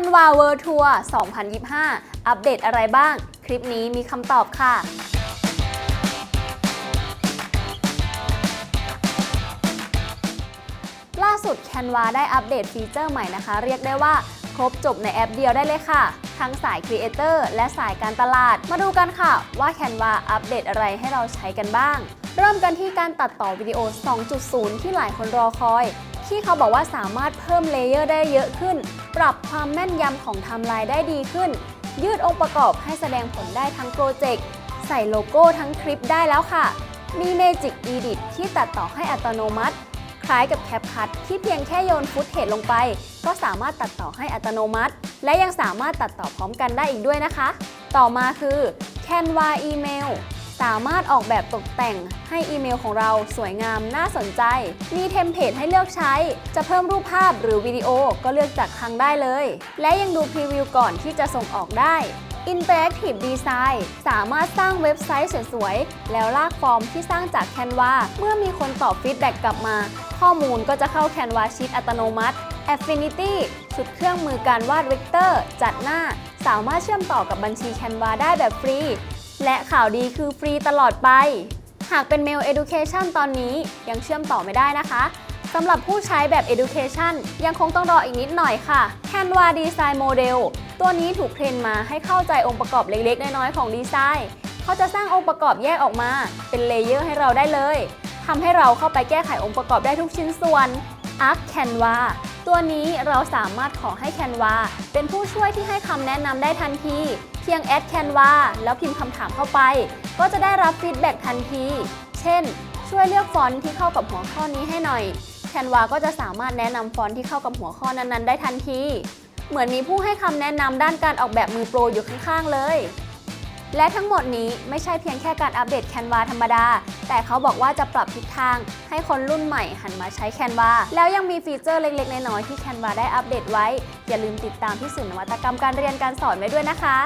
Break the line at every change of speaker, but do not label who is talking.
Canva World Tour 2025 อัปเดตอะไรบ้าง คลิปนี้มีคำตอบค่ะล่าสุด Canva ได้อัปเดตฟีเจอร์ใหม่นะคะ เรียกได้ว่าครบจบในแอปเดียวได้เลยค่ะ ทั้งสาย Creator และสายการตลาด มาดูกันค่ะว่า Canva อัปเดตอะไรให้เราใช้กันบ้าง เริ่มกันที่การตัดต่อวิดีโอ 2.0 ที่หลายคนรอคอย ที่เขาบอกว่าสามารถเพิ่มเลเยอร์ได้เยอะขึ้น ปรับความแม่นยำของไทม์ไลน์ได้ดีขึ้น ยืดองค์ประกอบให้แสดงผลได้ทั้งโปรเจกต์ ใส่โลโก้ทั้งคลิปได้แล้วค่ะ มี Magic Edit ที่ตัดต่อให้อัตโนมัติ คล้ายกับ CapCut ที่เพียงแค่โยนฟุตเทจลงไป ก็สามารถตัดต่อให้อัตโนมัติ และยังสามารถตัดต่อพร้อมกันได้อีกด้วยนะคะ ต่อมาคือ Canva Email สามารถออกแบบตกแต่งให้อีเมลของเราสวยงามน่าสนใจ มีเทมเพลตให้เลือกใช้ จะเพิ่มรูปภาพหรือวิดีโอก็เลือกจากทางได้เลย และยังดูพรีวิวก่อนที่จะส่งออกได้ Interactive Design สามารถสร้างเว็บไซต์สวยๆ แล้วลากฟอร์มที่สร้างจาก Canva เมื่อมีคนตอบฟีดแบ็กกลับมา ข้อมูลก็จะเข้า Canva Sheet อัตโนมัติ Affinity ชุดเครื่องมือการวาดเวกเตอร์ จัดหน้า สามารถเชื่อมต่อกับบัญชี Canva ได้แบบฟรี และข่าวดีคือฟรีตลอดไป หากเป็น Mail Education ตอนนี้ยังเชื่อมต่อไม่ได้นะคะสำหรับผู้ใช้แบบ Education ยังคงต้องรออีกนิดหน่อยค่ะ Canva Design Model ตัวนี้ถูกเทรนมาให้เข้าใจองค์ประกอบเล็กๆ น้อยๆ ของดีไซน์ เขาจะสร้างองค์ประกอบแยกออกมา เป็นเลเยอร์ให้เราได้เลยทำให้เราเข้าไปแก้ไของค์ประกอบได้ทุกชิ้นส่วน Arc Canva ตัวนี้เราสามารถขอให้ Canva เป็นผู้ช่วยที่ให้คำแนะนำได้ทันที เพียงแอดแคนวาแล้วพิมพ์คำถามเข้าไป ก็จะได้รับฟีดแบ็กทันที เช่น ช่วยเลือกฟอนต์ที่เข้ากับหัวข้อนี้ให้หน่อยแคนวาก็จะสามารถแนะนำฟอนต์ที่เข้ากับหัวข้อนั้นๆ ได้ทันที เหมือนมีผู้ให้คำแนะนำด้านการออกแบบมือโปรอยู่ข้างๆเลย และทั้งหมดนี้ไม่ใช่เพียงแค่การอัปเดตแคนวาธรรมดา แต่เขาบอกว่าจะปรับทิศทาง ให้คนรุ่นใหม่หันมาใช้แคนวาแล้วยังมีฟีเจอร์เล็กๆ น้อยๆที่แคนวาได้อัปเดตไว้ อย่าลืมติดตามที่สื่อนวัตกรรมการเรียนการสอนไว้ด้วยนะคะ